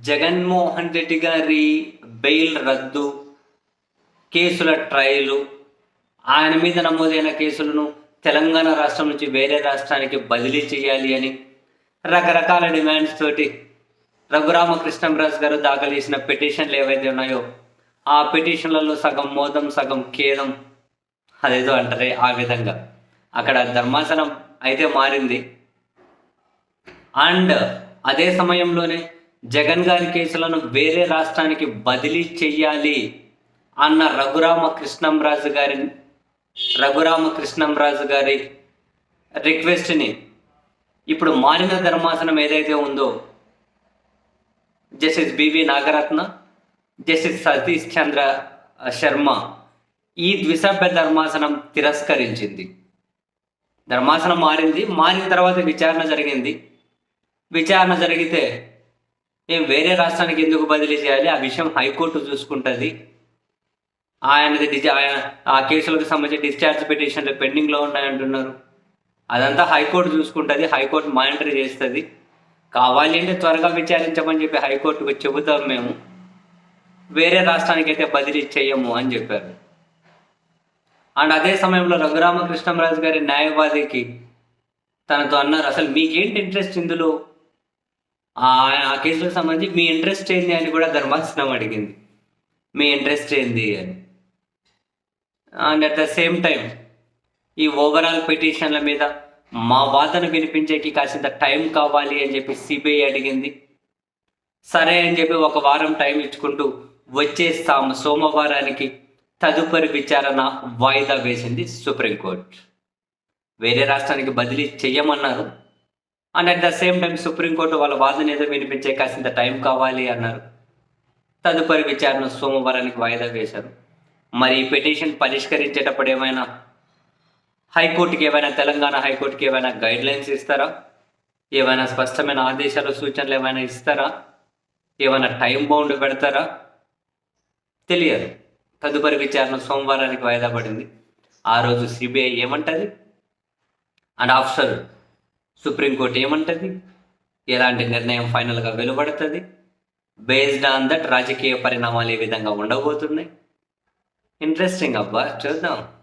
జగన్మోహన్ రెడ్డి గారి బెయిల్ రద్దు కేసుల ట్రయలు ఆయన మీద నమోదైన కేసులను తెలంగాణ రాష్ట్రం నుంచి వేరే రాష్ట్రానికి బదిలీ చేయాలి అని రకరకాల డిమాండ్స్ తోటి రఘురామకృష్ణంరాజు గారు దాఖలు చేసిన పిటిషన్లు ఏవైతే ఉన్నాయో ఆ పిటిషన్లలో సగం మోదం సగం ఖేదం అదేదో అంటారే ఆ విధంగా. అక్కడ ధర్మాసనం అయితే మారింది. అండ్ అదే సమయంలోనే జగన్ గారి కేసులను వేరే రాష్ట్రానికి బదిలీ చెయ్యాలి అన్న రఘురామ కృష్ణంరాజు గారి రఘురామ కృష్ణంరాజు గారి రిక్వెస్ట్ని ఇప్పుడు మాలిన ధర్మాసనం ఏదైతే ఉందో justice B V Nagarathna justice Satish Chandra Sharma ఈ ద్విసభ్య ధర్మాసనం తిరస్కరించింది. ధర్మాసనం మారింది మారిన తర్వాత విచారణ జరిగింది. విచారణ జరిగితే మేము వేరే రాష్ట్రానికి ఎందుకు బదిలీ చేయాలి? ఆ విషయం హైకోర్టు చూసుకుంటుంది. ఆయనది డిజ- ఆయన ఆ కేసులకు సంబంధించి డిశ్చార్జ్ పిటిషన్లు పెండింగ్లో ఉన్నాయంటున్నారు అదంతా హైకోర్టు చూసుకుంటుంది. హైకోర్టు మానిటర్ చేస్తుంది. కావాలి అంటే త్వరగా విచారించమని చెప్పి హైకోర్టుకు చెబుతాం మేము. వేరే రాష్ట్రానికి అయితే బదిలీ చేయము అని చెప్పారు. అండ్ అదే సమయంలో రఘురామకృష్ణంరాజు గారి న్యాయవాదికి తనతో అన్నారు అసలు మీకేంటి ఇంట్రెస్ట్ ఇందులో? ఆ ఆ కేసులకు సంబంధించి మీ ఇంట్రెస్ట్ ఏంది అని కూడా ధర్మాసనం అడిగింది. మీ ఇంట్రెస్ట్ ఏంది అని. And at the same time ఈ ఓవరాల్ పిటిషన్ల మీద మా వాదన వినిపించేకి కాసింత టైం కావాలి అని చెప్పి సిబిఐ అడిగింది. సరే అని చెప్పి ఒక వారం టైం ఇచ్చుకుంటూ వచ్చేస్తాము సోమవారానికి. తదుపరి విచారణ వాయిదా వేసింది సుప్రీంకోర్టు. వేరే రాష్ట్రానికి బదిలీ చెయ్యమన్నారు. And at the same time supreme court వాళ్ళ వాదన ఏదో వినిపించే కాసింత టైం కావాలి అన్నారు. తదుపరి విచారణ సోమవారానికి వాయిదా వేశారు. మరి ఈ పిటిషన్ పరిష్కరించేటప్పుడు ఏమైనా హైకోర్టుకి ఏమైనా తెలంగాణ హైకోర్టుకి ఏమైనా గైడ్ లైన్స్ ఇస్తారా? ఏమైనా స్పష్టమైన ఆదేశాలు సూచనలు ఏమైనా ఇస్తారా? ఏమైనా టైం బౌండ్ పెడతారా? తెలియదు. తదుపరి విచారణ సోమవారానికి వాయిదా పడింది. ఆ రోజు సిబిఐ ఏమంటది? అండ్ ఆఫ్టర్ సుప్రీంకోర్టు ఏమంటుంది? ఎలాంటి నిర్ణయం ఫైనల్గా వెలువడుతుంది? బేస్డ్ ఆన్ దట్ రాజకీయ పరిణామాలు ఏ విధంగా ఉండబోతున్నాయి? ఇంట్రెస్టింగ్ అబ్బా చూద్దాం.